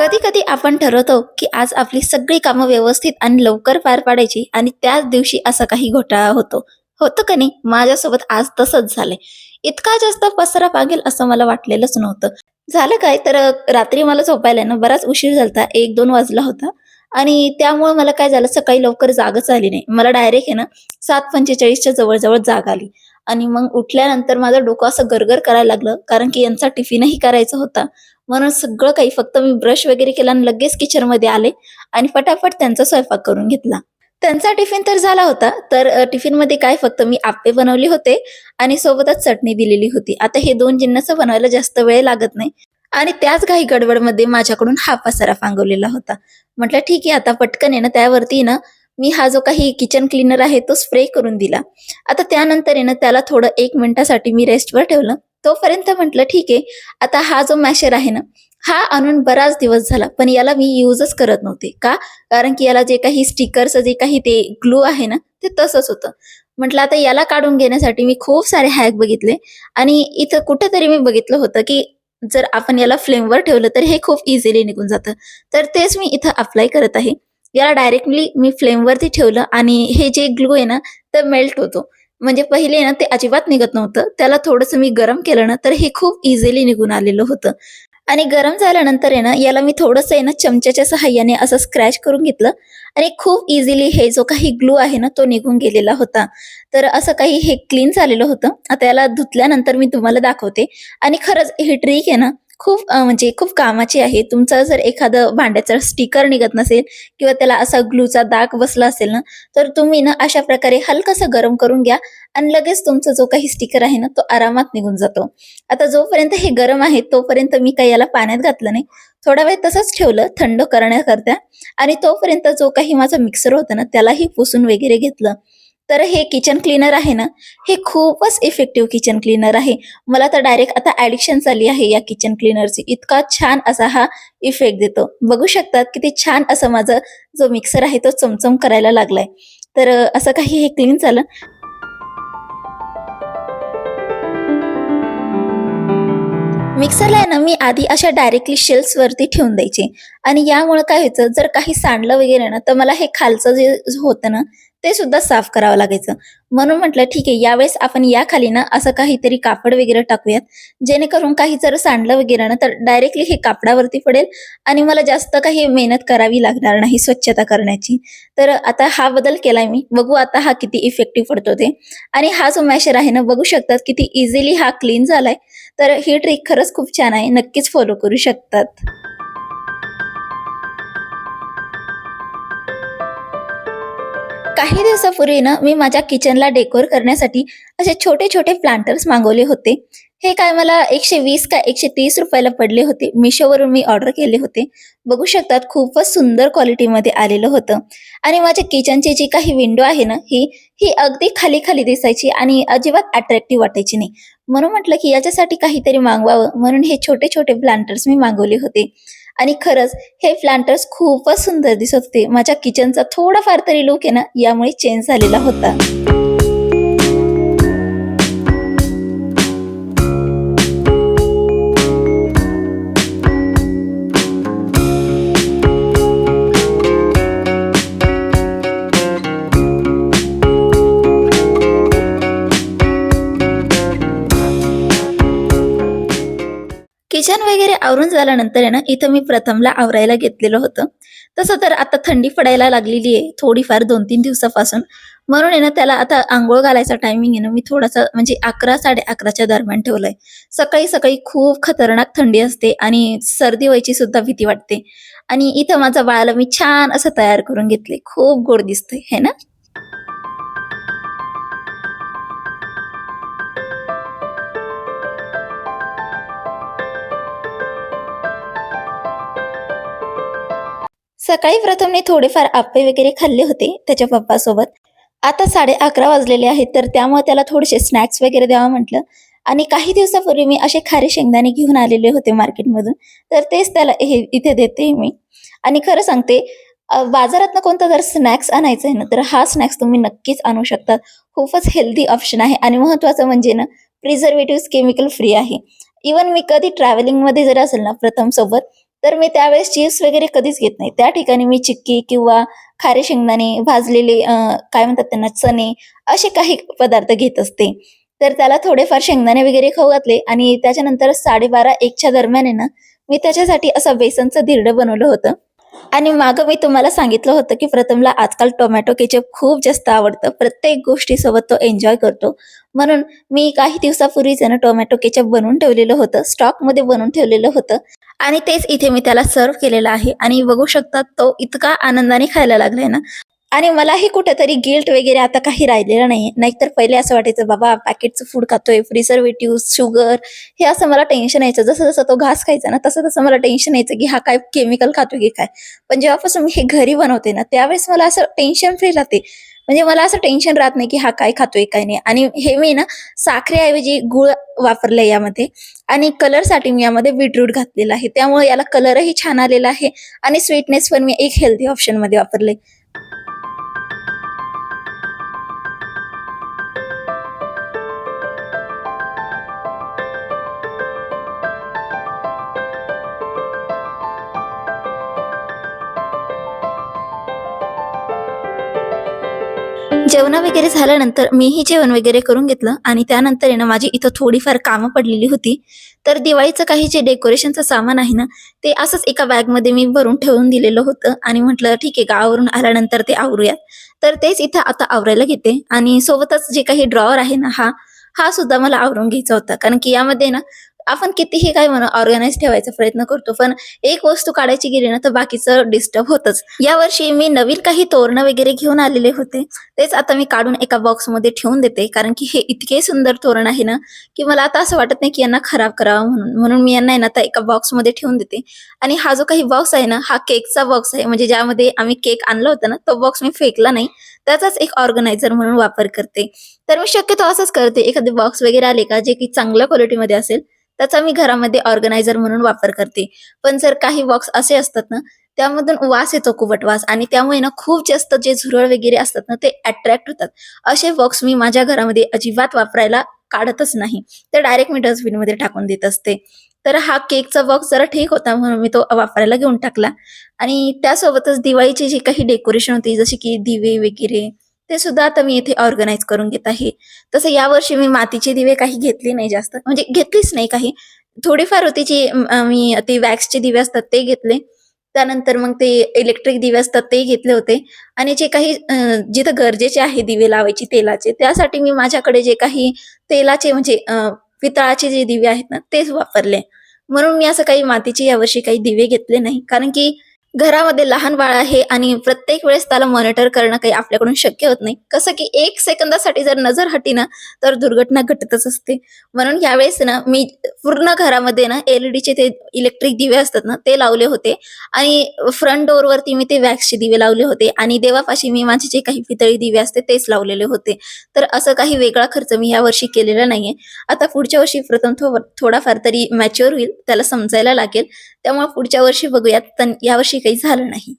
कधी कधी आपण ठरवतो की आज आपली सगळी कामं व्यवस्थित आणि लवकर पार पाडायची आणि त्याच दिवशी असा काही घोटाळा होतो. होतं का नाही? माझ्यासोबत आज तसंच झालंय. इतका जास्त पसरा पागेल असं मला वाटलेलंच नव्हतं. झालं काय? तर रात्री मला झोपायला ना बराच उशीर झालता. एक दोन वाजला होता. आणि त्यामुळे मला काय झालं? सकाळी लवकर जागच आली नाही. मला डायरेक्ट आहे ना सात पंचेचाळीसच्या जवळजवळ जाग आली. आणि मग उठल्यानंतर माझं डोकं असं गरगर करायला लागलं कारण की यांचा टिफिनही करायचा होता. म्हणून सगळं काही फक्त मी ब्रश वगैरे केला आणि लगेच किचनमध्ये आले आणि फटाफट त्यांचा स्वयंपाक करून घेतला. त्यांचा टिफिन तर झाला होता तर टिफिनमध्ये टिफिनमध्ये काय फक्त मी आप्पे बनवले होते आणि सोबतच चटणी दिलेली होती. आता हे दोन जिन्नस बनवायला जास्त वेळ लागत नाही. आणि त्याच घाई गडबडमध्ये माझ्याकडून हा पसारा फांगवलेला होता. म्हटलं ठीक आहे आता पटकन आहे ना त्यावरती ना मी हा जो काही किचन क्लीनर आहे तो स्प्रे करून दिला. आता त्यानंतर आहे ना त्याला थोडं एक मिनिटासाठी मी रेस्टवर ठेवलं. तोपर्यंत म्हटलं ठीक आहे आता हा जो मॅशर आहे ना हा आणून बराच दिवस झाला पण याला मी यूजच करत नव्हते. का? कारण की याला जे काही स्टिकरचं जे काही ते ग्लू आहे ना ते तसंच होतं. म्हटलं आता याला काढून घेण्यासाठी मी खूप सारे हॅक बघितले आणि इथं कुठेतरी मी बघितलं होतं की जर आपण याला फ्लेमवर ठेवलं तर हे खूप इझिली निघून जातं. तर तेच मी इथं अप्लाय करत आहे. याला डायरेक्टली मी फ्लेमवरती ठेवलं आणि हे जे ग्लू आहे ना ते मेल्ट होतो. म्हणजे पहिले ना ते अजिबात निघत नव्हतं. त्याला थोडंसं मी गरम केलं ना तर हे खूप इझिली निघून आलेलं होतं. आणि गरम झाल्यानंतर आहे ना याला मी थोडंसं आहे ना चमच्याच्या सहाय्याने असं स्क्रॅच करून घेतलं. आणि खूप इझिली हे जो काही ग्लू आहे ना तो निघून गेलेला होता. तर असं काही हे क्लीन झालेलं होतं. आता याला धुतल्यानंतर मी तुम्हाला दाखवते. आणि खरंच ही ट्रिक आहे ना खूप म्हणजे खूप कामाची आहे. तुमचं जर एखादं भांड्याचं स्टिकर निघत नसेल किंवा त्याला असा ग्लूचा दाग बसला असेल ना तर तुम्ही ना अशा प्रकारे हलकासा गरम करून घ्या आणि लगेच तुमचा जो काही स्टिकर आहे ना तो आरामात निघून जातो. आता जोपर्यंत हे गरम आहे तोपर्यंत मी काही याला पाण्यात घातलं नाही. थोडा वेळ तसंच ठेवलं थंड करण्याकरता. आणि तोपर्यंत जो काही माझा मिक्सर होता ना त्यालाही पुसून वगैरे घेतलं. तर हे किचन क्लीनर आहे ना हे खूपच इफेक्टिव्ह किचन क्लीनर आहे. मला तर डायरेक्ट आता ऍडिक्शन झाली आहे या किचन क्लीनरची इतका छान असा हा इफेक्ट देतो. बघू शकतात किती छान असं माझं जो मिक्सर आहे तो चमचम करायला लागलाय. तर असं काही हे क्लीन झालं? मिक्सरला आहे ना मी आधी अशा डायरेक्टली शेल्स वरती ठेवून द्यायचे. आणि यामुळे काय व्हायचं जर काही सांडलं वगैरे ना तर मला हे खालचं जे होतं ना ते सुद्धा साफ करावं लागायचं. म्हणून म्हटलं ठीक आहे यावेळेस आपण या खाली ना असं काहीतरी कापड वगैरे टाकूयात. जेणेकरून काही जर सांडलं वगैरे ना तर डायरेक्टली हे कापडावरती पडेल आणि मला जास्त काही मेहनत करावी लागणार नाही स्वच्छता करण्याची. तर आता हा बदल केलाय मी. बघू आता हा किती इफेक्टिव्ह पडतो ते. आणि हा जो मॅशर आहे ना बघू शकतात किती इझिली हा क्लीन झालाय. तर ही ट्रिक खरंच खूप छान आहे. नक्कीच फॉलो करू शकतात. काही दिवसापूर्वी ना मी माझ्या किचनला डेकोर करण्यासाठी असे छोटे छोटे प्लांटर्स मागवले होते. हे काय मला एकशे वीस का एकशे तीस रुपयाला पडले होते. मिशोवरून मी ऑर्डर केले होते. बघू शकतात खूपच सुंदर क्वालिटीमध्ये आलेलं होतं. आणि माझ्या किचनची जी काही विंडो आहे ना ही ही अगदी खाली खाली दिसायची आणि अजिबात अट्रॅक्टिव्ह वाटायची नाही. म्हणून म्हटलं की याच्यासाठी काहीतरी मागवावं म्हणून हे छोटे छोटे प्लांटर्स मी मागवले होते. आणि खरंच हे प्लांटर्स खूपच सुंदर दिसत होते. माझ्या किचनचा थोडाफार तरी लुक आहे ना यामुळे चेंज झालेला होता. किचन वगैरे आवरून झाल्यानंतर आहे ना इथं मी प्रथमला आवरायला घेतलेलं होतं. तसं तर आता थंडी पडायला लागलेली आहे थोडीफार दोन तीन दिवसापासून. म्हणून आहे ना त्याला आता आंघोळ घालायचा टायमिंग आहे ना मी थोडासा म्हणजे अकरा साडे अकराच्या दरम्यान ठेवलाय. सकाळी सकाळी खूप खतरनाक थंडी असते आणि सर्दी व्हायची सुद्धा भीती वाटते. आणि इथं माझा बाळाला मी छान असं तयार करून घेतले खूप गोड दिसतंय है ना? सकाळी प्रथमने थोडेफार आप्पे वगैरे खाल्ले होते त्याच्या पप्पासोबत. आता साडे अकरा वाजलेले आहेत तर त्यामुळे त्याला थोडेसे स्नॅक्स वगैरे द्यावं म्हटलं. आणि काही दिवसापूर्वी मी असे खारे शेंगदाणे घेऊन आलेले होते मार्केटमधून तर तेच त्याला हे इथे देते मी. आणि खरं सांगते बाजारात बाजारातनं कोणता जर स्नॅक्स आणायचं आहे ना तर हा स्नॅक्स तुम्ही नक्कीच आणू शकता. खूपच हेल्दी ऑप्शन आहे आणि महत्वाचं म्हणजे ना प्रिझर्वेटिव्ह केमिकल फ्री आहे. इवन मी कधी ट्रॅव्हलिंगमध्ये जर असेल ना प्रथम सोबत तर मी त्यावेळेस चिप्स वगैरे कधीच घेत नाही. त्या ठिकाणी मी चिक्की किंवा खारे शेंगदाणे भाजलेले काय म्हणतात त्यांना चणे असे काही पदार्थ घेत असते. तर त्याला थोडेफार शेंगदाणे वगैरे खाऊ घातले आणि त्याच्यानंतर साडेबारा एकच्या दरम्यान आहे ना मी त्याच्यासाठी असं बेसनचं धिरडं बनवलं होतं. आणि मागं मी तुम्हाला सांगितलं होतं की प्रथमला आजकाल टोमॅटो केचप खूप जास्त आवडतं. प्रत्येक गोष्टीसोबत तो एन्जॉय करतो. म्हणून मी काही दिवसापूर्वी जण टोमॅटो केचप बनवून ठेवलेलं होतं. स्टॉकमध्ये बनवून ठेवलेलं होतं. आणि तेच इथे मी त्याला सर्व केलेलं आहे. आणि बघू शकता तो इतका आनंदाने खायला लागलाय ना. आणि मलाही कुठेतरी गिल्ट वगैरे आता काही राहिलेलं नाही नाहीतर पहिले असं वाटायचं बाबा पॅकेटचं फूड खातोय प्रिझर्वेटिव्ह शुगर हे असं मला टेन्शन यायचं. जसं जसं तो घास खायचा ना तसं तसं मला टेन्शन यायचं की हा काय केमिकल खातो की काय. पण जेव्हापासून मी हे घरी बनवते ना त्यावेळेस मला असं टेन्शन फ्री राहते. म्हणजे मला असं टेन्शन राहत नाही की हा काय खातोय काय नाही. आणि हे मी ना साखरेऐवजी गुळ वापरलं यामध्ये. आणि कलरसाठी मी यामध्ये बीटरूट घातलेला आहे. त्यामुळे याला कलरही छान आलेला आहे. आणि स्वीटनेस पण मी एक हेल्दी ऑप्शनमध्ये वापरले जेवण वगैरे झाल्यानंतर मीही जेवण वगैरे करून घेतलं आणि त्यानंतर आहे ना माझी इथं थोडीफार कामं पडलेली होती. तर दिवाळीचं काही जे डेकोरेशनचं सामान आहे ना ते असंच एका बॅगमध्ये मी भरून ठेवून दिलेलं होतं आणि म्हटलं ठीक आहे गावावरून आल्यानंतर ते आवरूयात. तर तेच इथं आता आवरायला घेते आणि सोबतच जे काही ड्रॉवर आहे ना हा हा सुद्धा मला आवरून घ्यायचा होता. कारण की यामध्ये ना आपण कितीही काय म्हणा ऑर्गनाईज ठेवायचा प्रयत्न करतो पण एक वस्तू काढायची गेली ना तर बाकीचं डिस्टर्ब होतच. यावर्षी मी नवीन काही तोरणं वगैरे घेऊन आलेले होते. तेच आता मी काढून एका बॉक्समध्ये ठेवून देते कारण की हे इतके सुंदर तोरण आहे ना की मला आता असं वाटत नाही की यांना खराब करावं म्हणून. म्हणून मी यांना आता एका बॉक्समध्ये ठेवून देते. आणि हा जो काही बॉक्स आहे ना हा केकचा बॉक्स आहे. म्हणजे ज्यामध्ये आम्ही केक आणला होता ना तो बॉक्स मी फेकला नाही. त्याचाच एक ऑर्गनायझर म्हणून वापर करते. तर मी शक्यतो असंच करते. एखादे बॉक्स वगैरे आले का जे की चांगल्या क्वालिटीमध्ये असेल त्याचा मी घरामध्ये ऑर्गनायझर म्हणून वापर करते. पण जर काही बॉक्स असे असतात ना त्यामधून वास येतो कुबट वास आणि त्यामुळे ना खूप जास्त जे झुरळ वगैरे असतात ना ते अट्रॅक्ट होतात. असे बॉक्स मी माझ्या घरामध्ये अजिबात वापरायला काढतच नाही. तर डायरेक्ट मी डस्टबिनमध्ये टाकून देत असते. तर हा केकचा बॉक्स जरा ठीक होता म्हणून मी तो वापरायला घेऊन टाकला. आणि त्यासोबतच दिवाळीची जी काही डेकोरेशन होती जशी की दिवे वगैरे ते सुद्धा आता मी इथे ऑर्गनाईज करून घेत आहे. तसं यावर्षी मी मातीचे दिवे काही घेतले नाही जास्त. म्हणजे घेतलीच नाही काही. थोडीफार होती जी मी ते वॅक्सचे दिवे असतात ते घेतले. त्यानंतर मग ते इलेक्ट्रिक दिवे असतात ते घेतले होते. आणि जे काही जिथं गरजेचे आहे दिवे लावायची तेलाचे त्यासाठी मी माझ्याकडे जे काही तेलाचे म्हणजे पितळाचे जे दिवे आहेत ना तेच वापरले. म्हणून मी असं काही मातीचे यावर्षी काही दिवे घेतले नाही. कारण की घरामध्ये लहान बाळ आहे आणि प्रत्येक वेळेस त्याला मॉनिटर करणं काही आपल्याकडून शक्य होत नाही. कसं की एक सेकंदासाठी जर नजर हटी ना तर दुर्घटना घटतच असते. म्हणून यावेळेस ना मी पूर्ण घरामध्ये ना एलईडीचे ते इलेक्ट्रिक दिवे असतात ना ते लावले होते. आणि फ्रंट डोअरवरती मी ते वॅक्सचे दिवे लावले होते. आणि देवापाशी मी माझे जे काही पितळी दिवे असते तेच लावलेले होते. तर असं काही वेगळा खर्च मी यावर्षी केलेला नाहीये. आता पुढच्या वर्षी प्रथम थोडाफार तरी मॅच्युअर होईल त्याला समजायला लागेल. त्यामुळे पुढच्या वर्षी बघूयात. पण यावर्षी काही झालं नाही.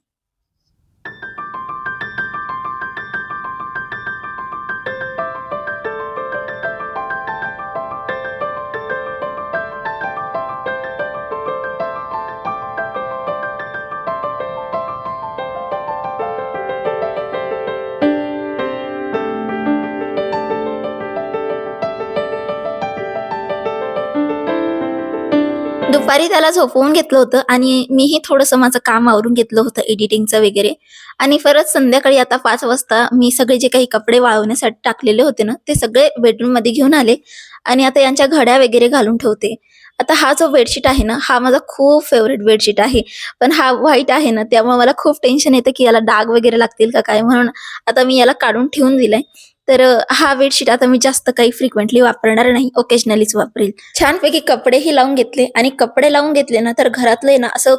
दुपारी त्याला झोपवून घेतलं होतं आणि मीही थोडंसं माझं काम आवरून घेतलं होतं एडिटिंगचं वगैरे. आणि परत संध्याकाळी आता पाच वाजता मी सगळे जे काही कपडे वाळवण्यासाठी टाकलेले होते ना ते सगळे बेडरूममध्ये घेऊन आले आणि आता यांच्या घड्या वगैरे घालून ठेवते. आता हा जो बेडशीट आहे ना हा माझा खूप फेवरेट बेडशीट आहे. पण हा व्हाईट आहे ना त्यामुळे मला खूप टेन्शन येतं की याला डाग वगैरे लागतील का काय म्हणून आता मी याला काढून ठेवून दिलाय. तर हा बेडशीट आता मी जास्त काही फ्रिक्वेंटली वापरणार नाही. ओकेजनलीच वापरेल. छानपैकी कपडेही लावून घेतले आणि कपडे लावून घेतले ना तर घरातले ना असं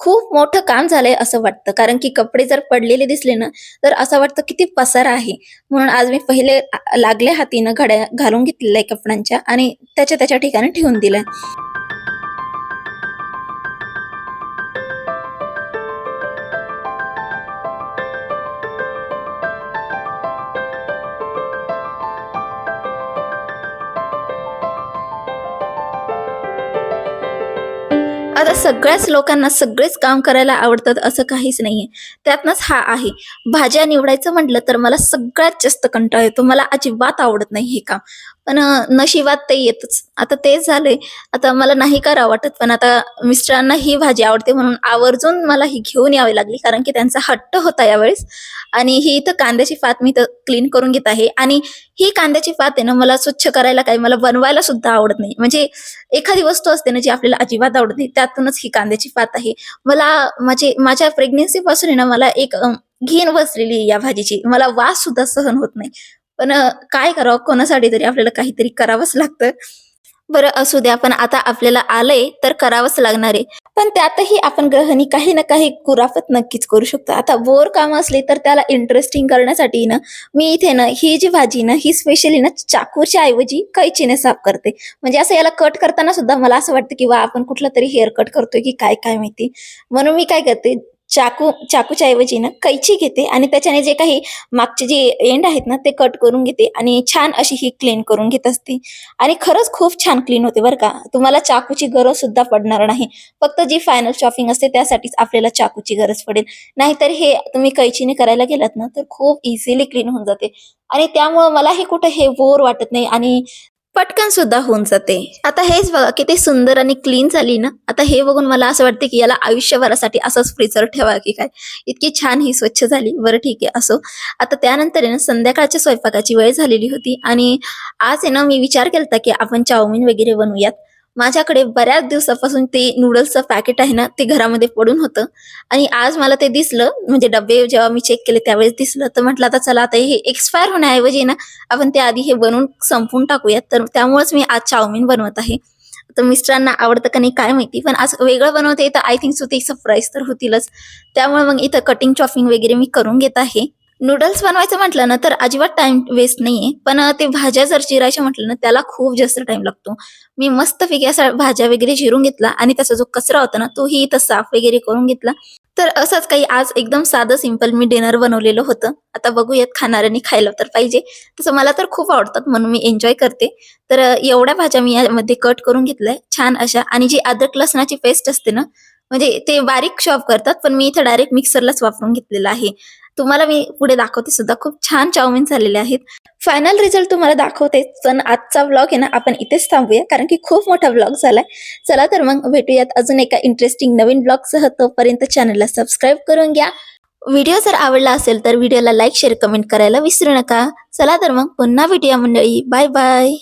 खूप मोठं काम झालंय असं वाटतं. कारण की कपडे जर पडलेले दिसले ना तर असं वाटतं किती पसारा आहे. म्हणून आज मी पहिले लागल्या हातीनं घड्या घालून घेतलेल्या आहे कपड्यांच्या आणि त्याच्या त्याच्या ठिकाणी ठेवून दिल्या. आता सगळ्याच लोकांना सगळेच काम करायला आवडतात असं काहीच नाहीये. त्यातनंच हा आहे. भाज्या निवडायचं म्हटलं तर मला सगळ्यात जास्त कंटाळा येतो. मला अजिबात आवडत नाही हे काम. पण नशिबात ते येतच. आता तेच झालंय. आता मला नाही करा वाटत पण आता मिस्टरांना ही भाजी आवडते म्हणून आवर्जून मला ही घेऊन यावी लागली कारण की त्यांचा हट्ट होता यावेळेस. आणि ही इथं कांद्याची फात मी इथं क्लीन करून घेत आहे. आणि ही कांद्याची फात आहे ना मला स्वच्छ करायला काय मला बनवायला सुद्धा आवडत नाही. म्हणजे एखादी वस्तू असते ना जी आपल्याला अजिबात आवडत नाही त्यातूनच ही कांद्याची फात आहे. मला माझे माझ्या प्रेग्नेन्सी पासून ना मला एक घेण बसलेली आहे या भाजीची. मला वास सुद्धा सहन होत नाही. पण काय करावं? कोणासाठी तरी आपल्याला काहीतरी करावंच लागतं. बरं असू द्या पण आता आपल्याला आलंय तर करावंच लागणार आहे. पण त्यातही आपण ग्रहणी काही ना काही कुराफत नक्कीच करू शकतो. आता बोर काम असले तर त्याला इंटरेस्टिंग करण्यासाठी ना मी इथे ना ही जी भाजी ना ही स्पेशली ना चाकूच्या ऐवजी कैचीने साफ करते. म्हणजे असं याला कट करताना सुद्धा मला असं वाटतं की वा आपण कुठला तरी हेअर कट करतोय की काय काय माहिती? म्हणून मी काय करते चाकू चाकूच्या ऐवजी ना कैची घेते आणि त्याच्याने जे काही मागचे जे एंड आहेत ना ते कट करून घेते आणि छान अशी ही क्लीन करून घेत असते. आणि खरंच खूप छान क्लीन होते बरं का. तुम्हाला चाकूची गरज सुद्धा पडणार नाही. फक्त जी फायनल शॉपिंग असते त्यासाठीच आपल्याला चाकूची गरज पडेल. नाहीतर हे तुम्ही कैचीने करायला गेलात ना तर खूप इझिली क्लीन होऊन जाते. आणि त्यामुळं मला हे कुठं हे बोर वाटत नाही आणि पटकन सुद्धा होऊन जाते. आता हेच बघा किती सुंदर आणि क्लीन झाली ना? आता हे बघून मला असं वाटतं की याला आयुष्यभरासाठी असंच फ्रीजर ठेवा की काय? इतकी छान ही स्वच्छ झाली. बरं ठीक आहे असो. आता त्यानंतर आहे ना संध्याकाळच्या स्वयंपाकाची वेळ झालेली होती आणि आज आहे ना मी विचार केला की आपण चाऊमिन वगैरे बनवूयात. माझ्याकडे बऱ्याच दिवसापासून ते नूडल्सचं पॅकेट आहे ना ते घरामध्ये पडून होतं. आणि आज मला ते दिसलं म्हणजे डबे जेव्हा मी चेक केले त्यावेळेस दिसलं. तर म्हटलं आता चला आता हे एक्सपायर होण्याऐवजी ना आपण ते आधी हे बनवून संपवून टाकूयात. तर त्यामुळेच मी आज चाऊमिन बनवत आहे. तर मिस्टरांना आवडतं का नाही काय माहिती पण आज वेगळं बनवते तर आय थिंक सो ते सरप्राईज तर होतीलच. त्यामुळे मग इथं कटिंग चॉपिंग वगैरे मी करून घेत आहे. नूडल्स बनवायचं म्हटलं ना तर अजिबात टाइम वेस्ट नाहीये. पण ते भाज्या जर चिरायच्या म्हटलं ना त्याला खूप जास्त टाइम लागतो. मी मस्तपैकी असा भाज्या वगैरे चिरून घेतला आणि त्याचा जो कचरा होता ना तोही इथं साफ वगैरे करून घेतला. तर असंच काही आज एकदम साधं सिंपल मी डिनर बनवलेलं होतं. आता बघूयात खाणाऱ्यांनी खायला तर पाहिजे. तसं मला तर खूप आवडतात म्हणून मी एन्जॉय करते. तर एवढ्या भाज्या मी यामध्ये कट करून घेतलाय छान अशा. आणि जी अद्रक लसणाची पेस्ट असते ना म्हणजे ते बारीक शॉप करतात पण मी इथं डायरेक्ट मिक्सरलाच वापरून घेतलेलं आहे. तुम्हाला मी पुढे दाखवते सुद्धा. खूप छान चाऊमिन झालेले आहेत. फायनल रिझल्ट तुम्हाला दाखवते. पण आजचा व्लॉग आहे ना आपण इथेच थांबूया. कारण की खूप मोठा व्लॉग झालाय. चला तर मग भेटूयात अजून एका इंटरेस्टिंग नवीन ब्लॉगसह तोपर्यंत चॅनलला सबस्क्राईब करून घ्या. व्हिडिओ जर आवडला असेल तर व्हिडिओला लाईक शेअर कमेंट करायला विसरू नका. चला तर मग पुन्हा भेटूया मंडळी. Bye bye